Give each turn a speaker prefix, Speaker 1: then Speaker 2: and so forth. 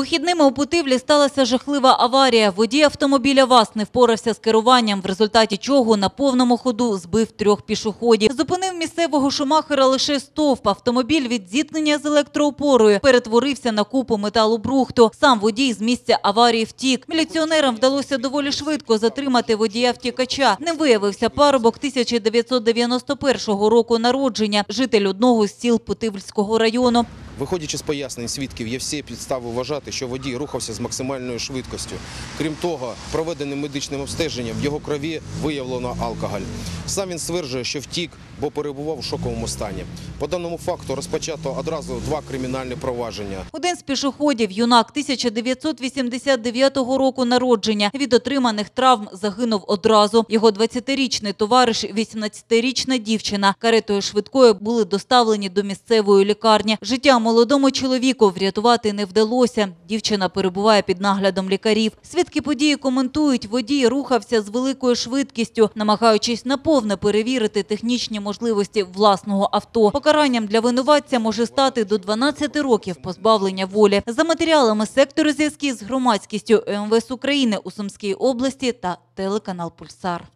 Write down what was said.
Speaker 1: Вихідними у Путивлі сталася жахлива аварія. Водій автомобіля ВАЗ не впорався з керуванням, в результаті чого на повному ходу збив трьох пішоходів. Зупинив місцевого шумахера лише стовп. Автомобіль від зіткнення з електроопорою перетворився на купу металобрухту. Сам водій з місця аварії втік. Міліціонерам вдалося доволі швидко затримати водія втікача. Ним виявився парубок 1991 року народження, житель одного з сіл Путивльського району.
Speaker 2: Виходячи з пояснень свідків, є всі підстави вважати, що водій рухався з максимальною швидкістю. Крім того, проведеним медичним обстеженням в його крові виявлено алкоголь. Сам він стверджує, що втік, бо перебував у шоковому стані. По даному факту розпочато одразу два кримінальні провадження.
Speaker 1: Один з пішоходів, юнак 1989 року народження, від отриманих травм загинув одразу. Його 20-річний товариш, 18-річна дівчина, каретою швидкою були доставлені до місцевої лікарні. Життя молодому чоловіку врятувати не вдалося. Дівчина перебуває під наглядом лікарів. Свідки події коментують, водій рухався з великою швидкістю, намагаючись наповне перевірити технічні можливості власного авто. Покаранням для винуватця може стати до 12 років позбавлення волі. За матеріалами сектору зв'язків з громадськістю МВС України у Сумській області та телеканал Пульсар.